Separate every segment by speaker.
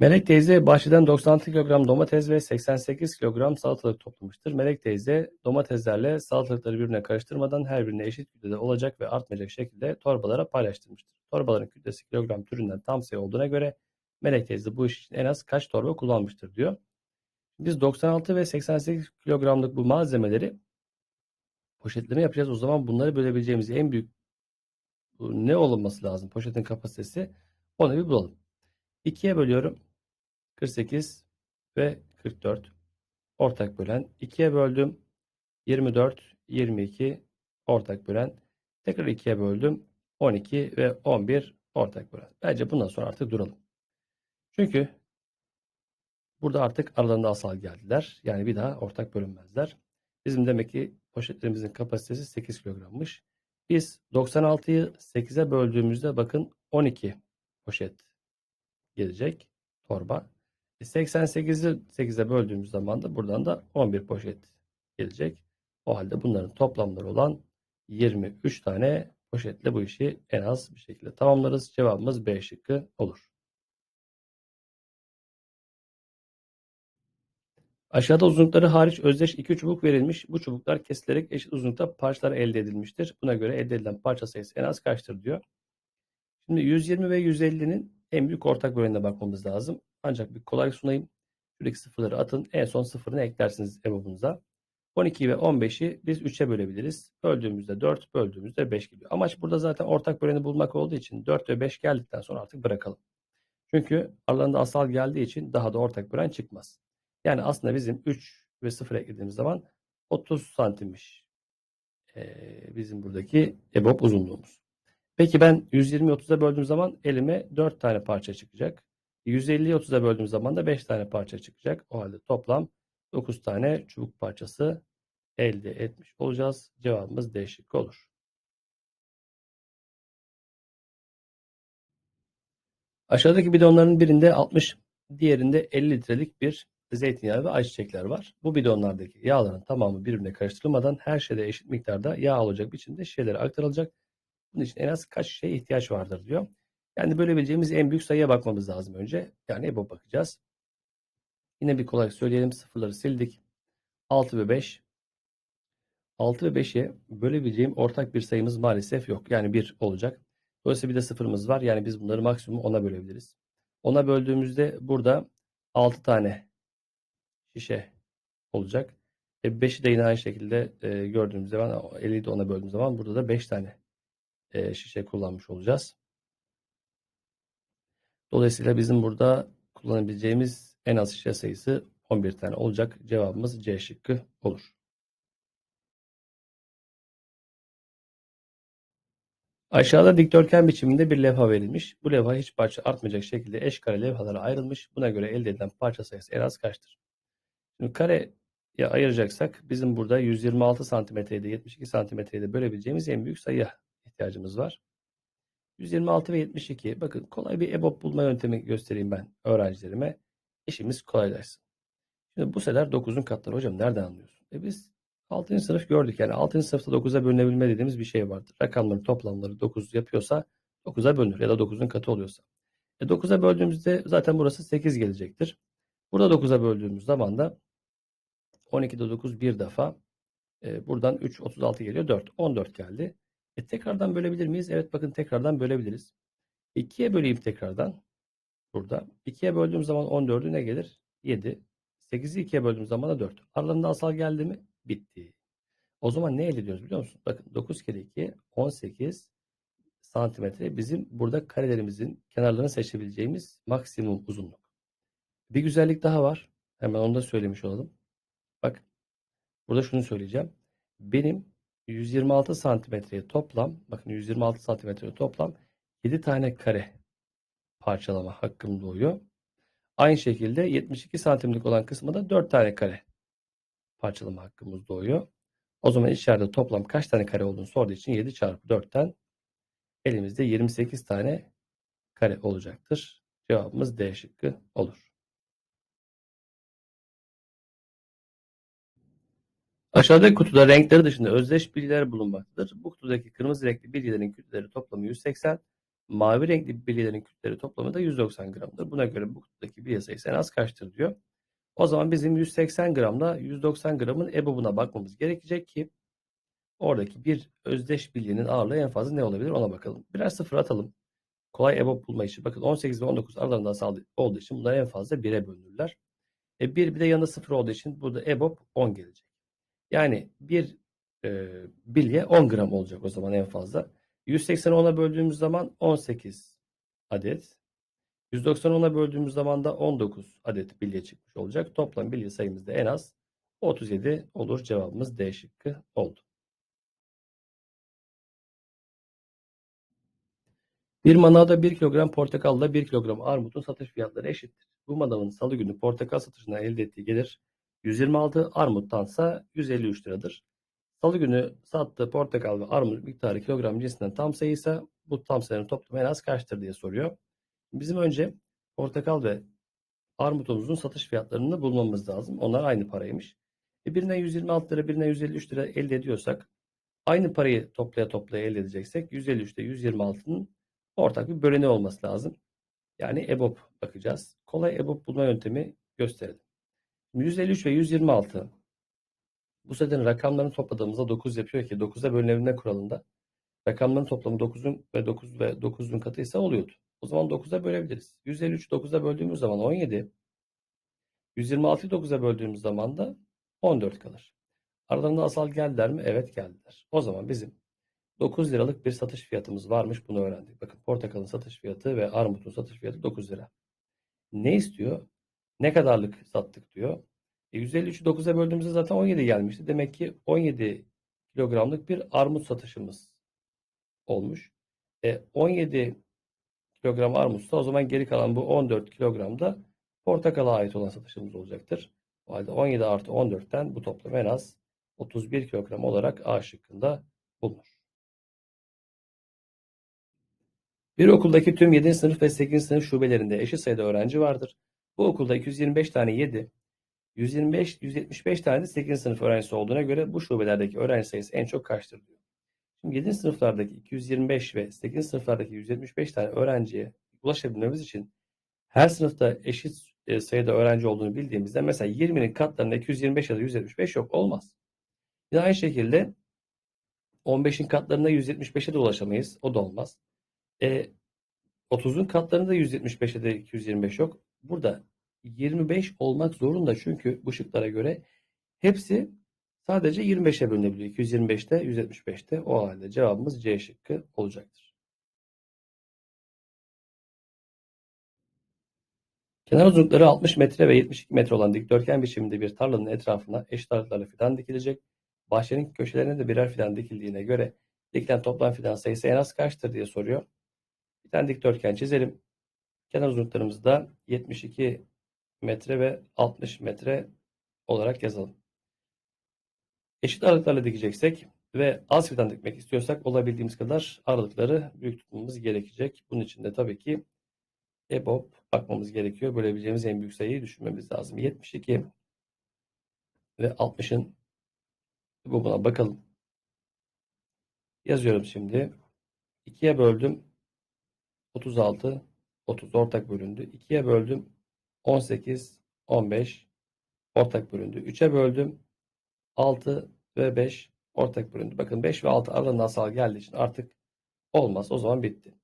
Speaker 1: Melek teyze bahçeden 96 kilogram domates ve 88 kilogram salatalık toplamıştır. Melek teyze domateslerle salatalıkları birbirine karıştırmadan her birine eşit kütlede olacak ve artmayacak şekilde torbalara paylaştırmıştır. Torbaların kütlesi kilogram türünden tam sayı olduğuna göre Melek teyze bu iş için en az kaç torba kullanmıştır diyor. Biz 96 ve 88 kilogramlık bu malzemeleri poşetleme yapacağız. O zaman bunları bölebileceğimiz en büyük ne olması lazım? Poşetin kapasitesi. Onu bir bulalım. 2'ye bölüyorum. 48 ve 44. Ortak bölen. 2'ye böldüm. 24, 22 ortak bölen. Tekrar 2'ye böldüm. 12 ve 11 ortak bölen. Bence bundan sonra artık duralım. Çünkü burada artık aralarında asal geldiler. Yani bir daha ortak bölünmezler. Bizim demek ki poşetlerimizin kapasitesi 8 kilogrammış. Biz 96'yı 8'e böldüğümüzde bakın 12 poşet gelecek torba. E 88'i 8'e böldüğümüz zaman da buradan da 11 poşet gelecek. O halde bunların toplamları olan 23 tane poşetle bu işi en az bir şekilde tamamlarız. Cevabımız B şıkkı olur. Aşağıda uzunlukları hariç özdeş iki çubuk verilmiş. Bu çubuklar kesilerek eşit uzunlukta parçalar elde edilmiştir. Buna göre elde edilen parça sayısı en az kaçtır diyor. Şimdi 120 ve 150'nin en büyük ortak bölenine bakmamız lazım. Ancak bir kolay sunayım. Şuradaki sıfırları atın. En son sıfırını eklersiniz EBOB'unuza. 12 ve 15'i biz 3'e bölebiliriz. Böldüğümüzde 4, böldüğümüzde 5 geliyor. Amaç burada zaten ortak böleni bulmak olduğu için 4 ve 5 geldikten sonra artık bırakalım. Çünkü aralarında asal geldiği için daha da ortak bölen çıkmaz. Yani aslında bizim 3 ve 0 eklediğimiz zaman 30 santimmiş. Ee, bizim buradaki EBOB uzunluğumuz. Peki ben 120'yi 30'a böldüğüm zaman elime 4 tane parça çıkacak. 150'yi 30'a böldüğüm zaman da 5 tane parça çıkacak. O halde toplam 9 tane çubuk parçası elde etmiş olacağız. Cevabımız D şıkkı olur. Aşağıdaki bidonların birinde 60, diğerinde 50 litrelik bir zeytinyağı ve ayçiçekler var. Bu bidonlardaki yağların tamamı birbirine karıştırılmadan her şeyde eşit miktarda yağ olacak biçimde şişelere aktarılacak. En az kaç şişeye ihtiyaç vardır diyor. Yani bölebileceğimiz en büyük sayıya bakmamız lazım önce. Yani EBO bakacağız. Yine bir kolay söyleyelim. Sıfırları sildik. 6 ve 5. 6 ve 5'e bölebileceğim ortak bir sayımız maalesef yok. Yani 1 olacak. Dolayısıyla bir de sıfırımız var. Yani biz bunları maksimum 10'a bölebiliriz. 10'a böldüğümüzde burada 6 tane şişe olacak. E 5'i de yine aynı şekilde e, gördüğümüz zaman 50'yi de 10'a böldüğümüz zaman burada da 5 tane şişe kullanmış olacağız. Dolayısıyla bizim burada kullanabileceğimiz en az şişe sayısı 11 tane olacak. Cevabımız C şıkkı olur. Aşağıda dikdörtgen biçiminde bir levha verilmiş. Bu levha hiç parça artmayacak şekilde eş kare levhalara ayrılmış. Buna göre elde edilen parça sayısı en az kaçtır? Şimdi kareye ayıracaksak bizim burada 126 santimetreyi de 72 santimetreyi de bölebileceğimiz en büyük sayıya ihtiyacımız var. 126 ve 72. Bakın kolay bir EBOB bulma yöntemi göstereyim ben öğrencilerime. İşimiz kolaylaşsın. Şimdi bu sefer 9'un katları. Hocam nereden anlıyorsun? E biz 6. sınıf gördük. Yani 6. sınıfta 9'a bölünebilme dediğimiz bir şey vardır. Rakamların toplamları 9 yapıyorsa 9'a bölünür ya da 9'un katı oluyorsa. E 9'a böldüğümüzde zaten burası 8 gelecektir. Burada 9'a böldüğümüz zaman da 12'de 9 bir defa. E, buradan 3, 36 geliyor. 4. 14 geldi. E, tekrardan bölebilir miyiz? Evet bakın tekrardan bölebiliriz. 2'ye böleyim tekrardan. Burada. 2'ye böldüğüm zaman 14'ü ne gelir? 7. 8'i 2'ye böldüğüm zaman da 4. Aralarında asal geldi mi? Bitti. O zaman ne elde ediyoruz biliyor musun? Bakın 9 kere 2 18 santimetre bizim burada karelerimizin kenarlarını seçebileceğimiz maksimum uzunluk. Bir güzellik daha var. Hemen onu da söylemiş olalım. Bak burada şunu söyleyeceğim. Benim 126 santimetreye toplam bakın 126 santimetreye toplam 7 tane kare parçalama hakkım doğuyor. Aynı şekilde 72 santimlik olan kısmı da 4 tane kare parçalama hakkımız doğuyor. O zaman içeride toplam kaç tane kare olduğunu sorduğu için 7 çarpı 4'ten elimizde 28 tane kare olacaktır. Cevabımız D şıkkı olur. Aşağıdaki kutuda renkleri dışında özdeş bilgiler bulunmaktadır. Bu kutudaki kırmızı renkli bilgilerin kütleleri toplamı 180, Mavi renkli bilyelerin kütleleri toplamı da 190 gramdır. Buna göre bu kutudaki bilye sayısı en az kaçtır diyor. O zaman bizim 180 gramla 190 gramın EBOB'una bakmamız gerekecek ki oradaki bir özdeş bilyenin ağırlığı en fazla ne olabilir ona bakalım. Birer sıfır atalım. Kolay EBOB bulma işi. Bakın 18 ve 19 aralarında asal olduğu için bunlar en fazla 1'e bölünürler. E 1 bir de yanında 0 olduğu için burada EBOB 10 gelecek. Yani bir e, bilye 10 gram olacak o zaman en fazla. 180'i 10'a böldüğümüz zaman 18 adet. 190'ı 10'a böldüğümüz zaman da 19 adet bilye çıkmış olacak. Toplam bilye sayımız da en az 37 olur. Cevabımız D şıkkı oldu. Bir manavda 1 kilogram portakalla 1 kilogram armutun satış fiyatları eşittir. Bu manavın salı günü portakal satışından elde ettiği gelir 126, armuttansa 153 liradır. Salı günü sattığı portakal ve armut miktarı kilogram cinsinden tam sayıysa bu tam sayının toplamı en az kaçtır diye soruyor. Bizim önce portakal ve armutumuzun satış fiyatlarını bulmamız lazım. Onlar aynı paraymış. E birine 126 lira, birine 153 lira elde ediyorsak aynı parayı toplaya toplaya elde edeceksek 153 ile 126'nın ortak bir böleni olması lazım. Yani EBOB bakacağız. Kolay EBOB bulma yöntemi gösterelim. 153 ve 126 bu sefer rakamlarını topladığımızda 9 yapıyor ki 9'a bölünebilme kuralında rakamların toplamı 9'un ve 9 ve 9'un katıysa oluyordu. O zaman 9'a bölebiliriz. 153 9'a böldüğümüz zaman 17. 126'yı 9'a böldüğümüz zaman da 14 kalır. Aralarında asal geldiler mi? Evet geldiler. O zaman bizim 9 liralık bir satış fiyatımız varmış. Bunu öğrendik. Bakın portakalın satış fiyatı ve armutun satış fiyatı 9 lira. Ne istiyor? Ne kadarlık sattık diyor. E 153'ü 9'a böldüğümüzde zaten 17 gelmişti. Demek ki 17 kilogramlık bir armut satışımız olmuş. E 17 kilogram armutsa o zaman geri kalan bu 14 kilogramda portakala ait olan satışımız olacaktır. O halde 17 artı 14'ten bu toplam en az 31 kilogram olarak A şıkkında bulunur. Bir okuldaki tüm 7. sınıf ve 8. sınıf şubelerinde eşit sayıda öğrenci vardır. Bu okulda 225 tane 7, 125, 175 tane de 8. sınıf öğrencisi olduğuna göre bu şubelerdeki öğrenci sayısı en çok kaçtır diyor. Şimdi 7. sınıflardaki 225 ve 8. sınıflardaki 175 tane öğrenciye ulaşabilmemiz için her sınıfta eşit e, sayıda öğrenci olduğunu bildiğimizde mesela 20'nin katlarında 225 ya da 175 yok olmaz. Yine aynı şekilde 15'in katlarında 175'e de ulaşamayız. O da olmaz. E, 30'un katlarında 175'e de 225 yok. Burada 25 olmak zorunda çünkü bu şıklara göre hepsi sadece 25'e bölünebiliyor. 225'te, 175'te. O halde cevabımız C şıkkı olacaktır. Kenar uzunlukları 60 metre ve 72 metre olan dikdörtgen biçiminde bir tarlanın etrafına eşit aralıklarla fidan dikilecek. Bahçenin köşelerine de birer fidan dikildiğine göre dikilen toplam fidan sayısı en az kaçtır diye soruyor. Bir tane dikdörtgen çizelim. Kenar uzunluklarımızı da 72 metre ve 60 metre olarak yazalım. Eşit aralıklarla dikeceksek ve az fidan dikmek istiyorsak olabildiğimiz kadar aralıkları büyük tutmamız gerekecek. Bunun için de tabii ki EBOB bakmamız gerekiyor. Bölebileceğimiz en büyük sayıyı düşünmemiz lazım. 72 ve 60'ın EBOB'una bakalım. Yazıyorum şimdi. 2'ye böldüm. 36, 30 ortak bölündü. 2'ye böldüm. 18, 15 ortak bölündü. 3'e böldüm. 6 ve 5 ortak bölündü. Bakın 5 ve 6 aralarında asal geldiği için artık olmaz. O zaman bitti.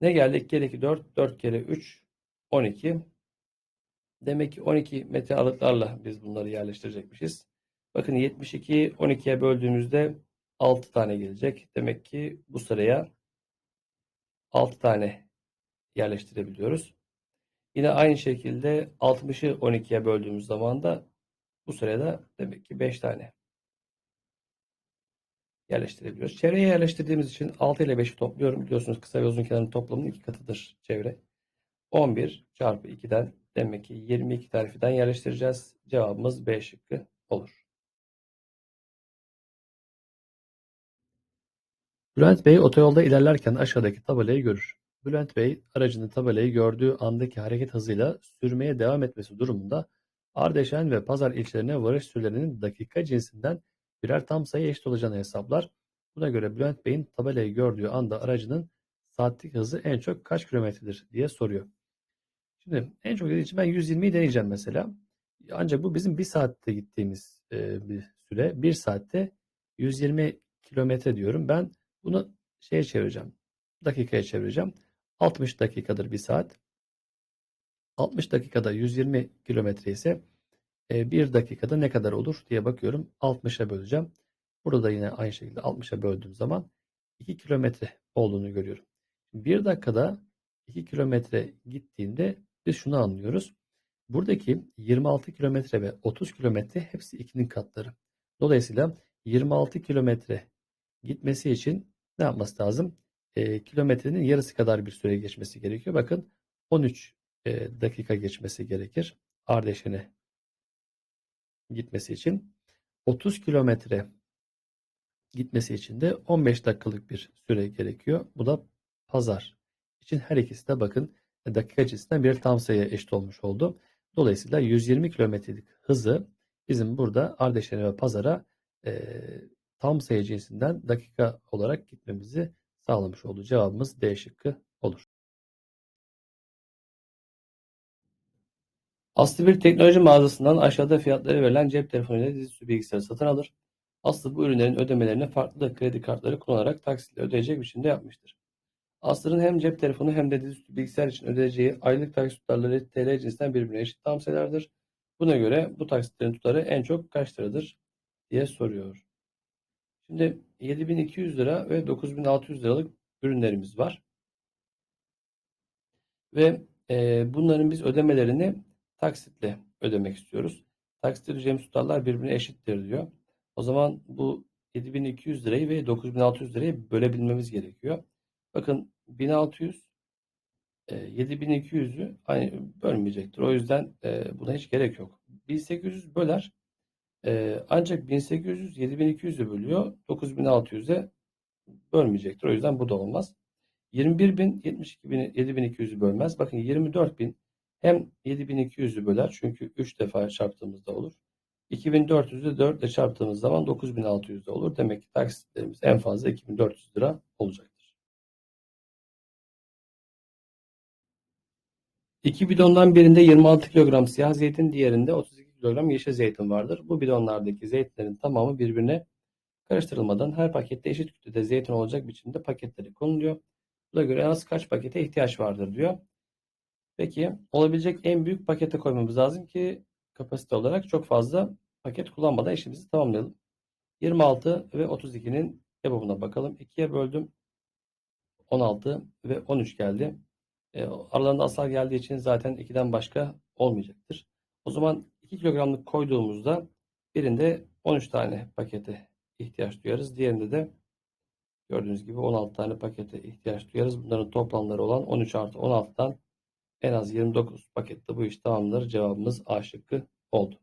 Speaker 1: Ne geldi? 2 kere 2 4, 4 kere 3 12. Demek ki 12 metre aralıklarla biz bunları yerleştirecekmişiz. Bakın 72'yi 12'ye böldüğümüzde 6 tane gelecek. Demek ki bu sıraya 6 tane yerleştirebiliyoruz. Yine aynı şekilde 60'ı 12'ye böldüğümüz zaman da bu sırada demek ki 5 tane yerleştirebiliyoruz. Çevreye yerleştirdiğimiz için 6 ile 5'i topluyorum. Biliyorsunuz kısa ve uzun kenarın toplamının iki katıdır çevre. 11 çarpı 2'den demek ki 22 tarifiden yerleştireceğiz. Cevabımız B şıkkı olur. Bülent Bey otoyolda ilerlerken aşağıdaki tabelayı görür. Bülent Bey aracının tabelayı gördüğü andaki hareket hızıyla sürmeye devam etmesi durumunda Ardeşen ve Pazar ilçelerine varış sürelerinin dakika cinsinden birer tam sayı eşit olacağını hesaplar. Buna göre Bülent Bey'in tabelayı gördüğü anda aracının saatlik hızı en çok kaç kilometredir diye soruyor. Şimdi en çok dediği için ben 120'yi deneyeceğim mesela. Ancak bu bizim bir saatte gittiğimiz e, bir süre. Bir saatte 120 kilometre diyorum. Ben bunu şeye çevireceğim. Dakikaya çevireceğim. 60 dakikadır bir saat. 60 dakikada 120 kilometre ise e, bir dakikada ne kadar olur diye bakıyorum. 60'a böleceğim. Burada da yine aynı şekilde 60'a böldüğüm zaman 2 kilometre olduğunu görüyorum. Bir dakikada 2 kilometre gittiğinde biz şunu anlıyoruz. Buradaki 26 kilometre ve 30 kilometre hepsi 2'nin katları. Dolayısıyla 26 kilometre gitmesi için ne yapması lazım? E, kilometrenin yarısı kadar bir süre geçmesi gerekiyor. Bakın 13 e, dakika geçmesi gerekir. Ardeşen'e gitmesi için. 30 kilometre gitmesi için de 15 dakikalık bir süre gerekiyor. Bu da pazar için her ikisi de bakın dakika cinsinden bir tam sayıya eşit olmuş oldu. Dolayısıyla 120 kilometrelik hızı bizim burada Ardeşen'e ve pazara e, tam sayı cinsinden dakika olarak gitmemizi sağlamış oldu. Cevabımız D şıkkı olur. Aslı bir teknoloji mağazasından aşağıda fiyatları verilen cep telefonu ile dizüstü bilgisayarı satın alır. Aslı bu ürünlerin ödemelerini farklı da kredi kartları kullanarak taksitle ödeyecek biçimde yapmıştır. Aslı'nın hem cep telefonu hem de dizüstü bilgisayar için ödeyeceği aylık taksit tutarları TL cinsinden birbirine eşit tam sayılardır. Buna göre bu taksitlerin tutarı en çok kaç liradır diye soruyor. Şimdi 7200 lira ve 9600 liralık ürünlerimiz var. Ve e, bunların biz ödemelerini taksitle ödemek istiyoruz. Taksitle ödeyeceğimiz tutarlar birbirine eşittir diyor. O zaman bu 7200 lirayı ve 9600 lirayı bölebilmemiz gerekiyor. Bakın 1600 7200'ü aynı bölmeyecektir. O yüzden e, buna hiç gerek yok. 1800 böler. E, ancak 1800 7200'ü bölüyor. 9600'e bölmeyecektir. O yüzden bu da olmaz. 21.000 72.000 7200'ü bölmez. Bakın 24.000 hem 7200'ü böler çünkü 3 defa çarptığımızda olur. 2400'ü 4 ile çarptığımız zaman 9600'de olur. Demek ki taksitlerimiz en fazla 2400 lira olacaktır. İki bidondan birinde 26 kilogram siyah zeytin, diğerinde 32 kilogram yeşil zeytin vardır. Bu bidonlardaki zeytinlerin tamamı birbirine karıştırılmadan her pakette eşit kütlede zeytin olacak biçimde paketleri konuluyor. Buna göre en az kaç pakete ihtiyaç vardır diyor. Peki olabilecek en büyük pakete koymamız lazım ki kapasite olarak çok fazla paket kullanmadan işimizi tamamlayalım. 26 ve 32'nin cevabına bakalım. 2'ye böldüm. 16 ve 13 geldi. E, aralarında asal geldiği için zaten 2'den başka olmayacaktır. O zaman 2 kilogramlık koyduğumuzda birinde 13 tane pakete ihtiyaç duyarız. Diğerinde de gördüğünüz gibi 16 tane pakete ihtiyaç duyarız. Bunların toplamları olan 13 artı 16'dan en az 29 pakette bu iş tamamlanır. Cevabımız A şıkkı oldu.